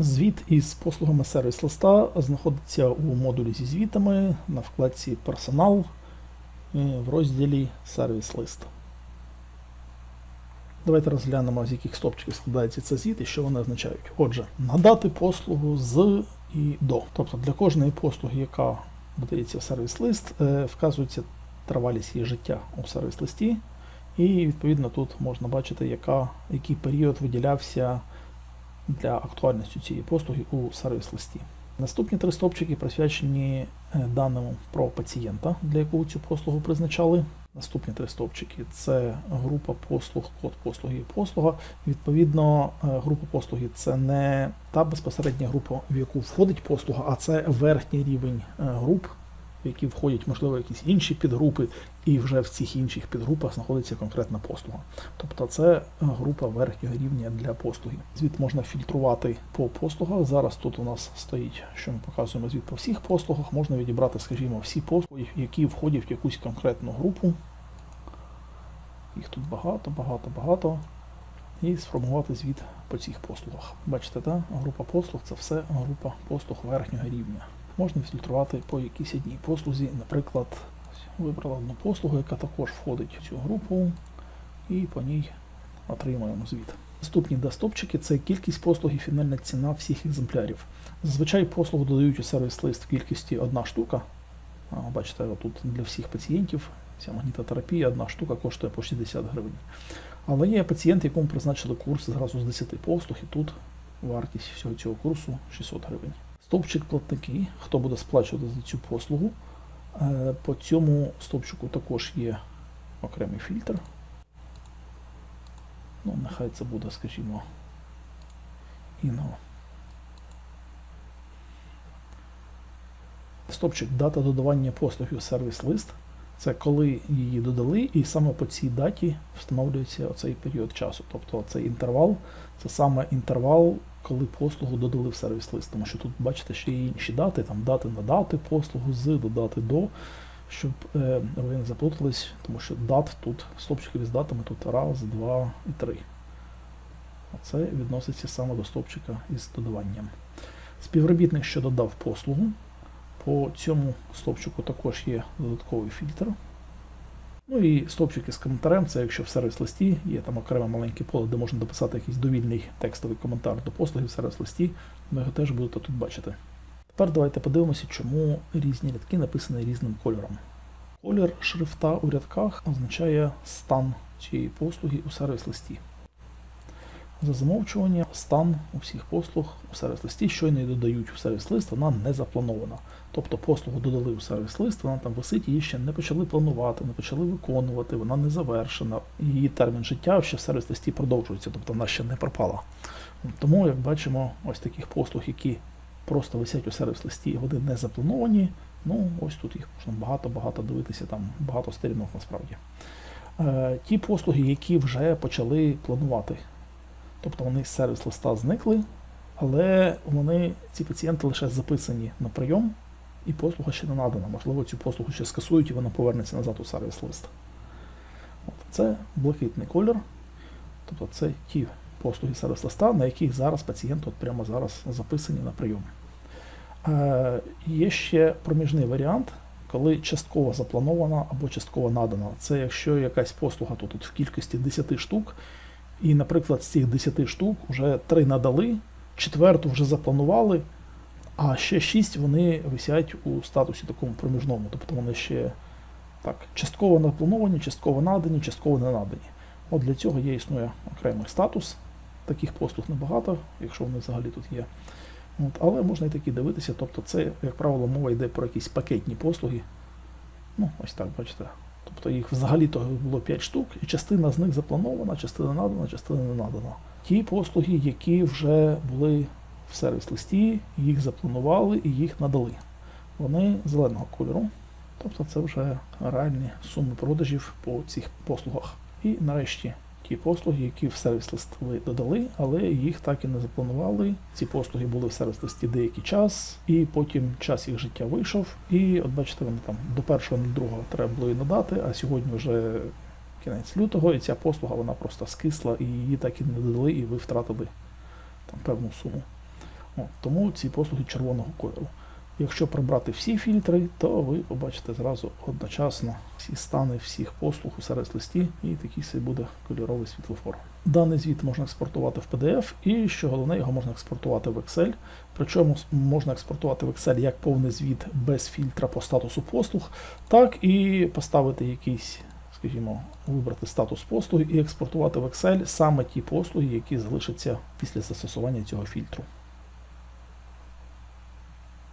Звіт із послугами сервіс листа знаходиться у модулі зі звітами на вкладці Персонал е, в розділі Сервіс лист. Давайте розглянемо, з яких стопчиків складається цей звіт і що вони означають. Отже, надати послугу з і до. Тобто для кожної послуги, яка додається в сервіс лист, е, вказується тривалість її життя у сервіс листі. І відповідно тут можна бачити, яка, який період виділявся для актуальності цієї послуги у сервіс-листі. Наступні три стопчики присвячені е, даному про пацієнта, для якого цю послугу призначали. Наступні три стопчики це група послуг, код послуги і послуга. Відповідно, е, група послуги це не та безпосередня група, в яку входить послуга, а це верхній рівень е, груп, в які входять, можливо, якісь інші підгрупи, і вже в цих інших підгрупах знаходиться конкретна послуга. Тобто це група верхнього рівня для послуги. Звіт можна фільтрувати по послугах. Зараз тут у нас стоїть, що ми показуємо звіт по всіх послугах. Можна відібрати, скажімо, всі послуги, які входять в якусь конкретну групу. Їх тут багато, багато, багато. І сформувати звіт по цих послугах. Бачите, та? група послуг це все група послуг верхнього рівня можна фільтрувати по якійсь одній послузі. Наприклад, вибрала одну послугу, яка також входить в цю групу, і по ній отримуємо звіт. Наступні десктопчики це кількість послуг і фінальна ціна всіх екземплярів. Зазвичай послугу додають у сервіс-лист в кількості одна штука. Бачите, тут для всіх пацієнтів ця магнітотерапія одна штука коштує по 60 гривень. Але є пацієнт, якому призначили курс зразу з 10 послуг, і тут вартість всього цього курсу 600 гривень. Стовпчик платники, хто буде сплачувати за цю послугу. Е, по цьому стовпчику також є окремий фільтр. Ну, Нехай це буде, скажімо, інго. Стопчик дата додавання послуги у сервіс-лист. Це коли її додали, і саме по цій даті встановлюється оцей період часу. Тобто цей інтервал це саме інтервал, коли послугу додали в сервіс-лист. Тому що тут, бачите, ще є інші дати, там дати надати послугу з, додати до, щоб е, ви не заплутались, тому що дат тут, стопчиків із датами тут раз, два і три. А це відноситься саме до стопчика із додаванням. Співробітник, що додав послугу. По цьому стовпчику також є додатковий фільтр. Ну і стовпчики з коментарем, це якщо в сервіс-листі є там окреме маленьке поле, де можна дописати якийсь довільний текстовий коментар до послуги в сервіс-листі, ви його теж будете тут бачити. Тепер давайте подивимося, чому різні рядки написані різним кольором. Колір шрифта у рядках означає стан цієї послуги у сервіс-листі. За замовчування стан усіх послуг у сервіс-листі, щойно додають у сервіс-лист, вона не запланована. Тобто послугу додали у сервіс-лист, вона там висить, її ще не почали планувати, не почали виконувати, вона не завершена. Її термін життя ще в сервіс-листі продовжується, тобто вона ще не пропала. Тому, як бачимо, ось таких послуг, які просто висять у сервіс-листі, вони не заплановані. Ну, ось тут їх можна багато-багато дивитися, там багато сторінок насправді. Е, ті послуги, які вже почали планувати. Тобто вони з сервіс-листа зникли, але вони, ці пацієнти лише записані на прийом, і послуга ще не надана. Можливо, цю послугу ще скасують і вона повернеться назад у сервіс-лист. От, Це блакитний колір. Тобто це ті послуги сервіс-листа, на яких зараз пацієнт от прямо зараз записані на прийом. Е, Є ще проміжний варіант, коли частково запланована або частково надана. Це якщо якась послуга тут, тут в кількості 10 штук. І, наприклад, з цих 10 штук вже 3 надали, четверту вже запланували, а ще 6 вони висять у статусі такому проміжному. Тобто вони ще так, частково наплановані, частково надані, частково не надані. От для цього є існує окремий статус. Таких послуг небагато, якщо вони взагалі тут є. От, Але можна і такі дивитися. Тобто це, як правило, мова йде про якісь пакетні послуги. Ну, ось так, бачите. Тобто їх взагалі-то було 5 штук, і частина з них запланована, частина надана, частина не надана. Ті послуги, які вже були в сервіс-листі, їх запланували і їх надали. Вони зеленого кольору. Тобто це вже реальні суми продажів по цих послугах. І нарешті ті послуги, які в сервіс-лист ви додали, але їх так і не запланували. Ці послуги були в сервіс-листі деякий час, і потім час їх життя вийшов. І от бачите, вони там до першого другого треба було і надати, а сьогодні вже кінець лютого, і ця послуга вона просто скисла, і її так і не додали, і ви втратили там певну суму. От, тому ці послуги червоного кольору. Якщо прибрати всі фільтри, то ви побачите зразу одночасно всі стани всіх послуг у сервіс-листі, і такий собі буде кольоровий світлофор. Даний звіт можна експортувати в PDF, і що головне, його можна експортувати в Excel. Причому можна експортувати в Excel як повний звіт без фільтра по статусу послуг, так і поставити якийсь, скажімо, вибрати статус послуги і експортувати в Excel саме ті послуги, які залишаться після застосування цього фільтру.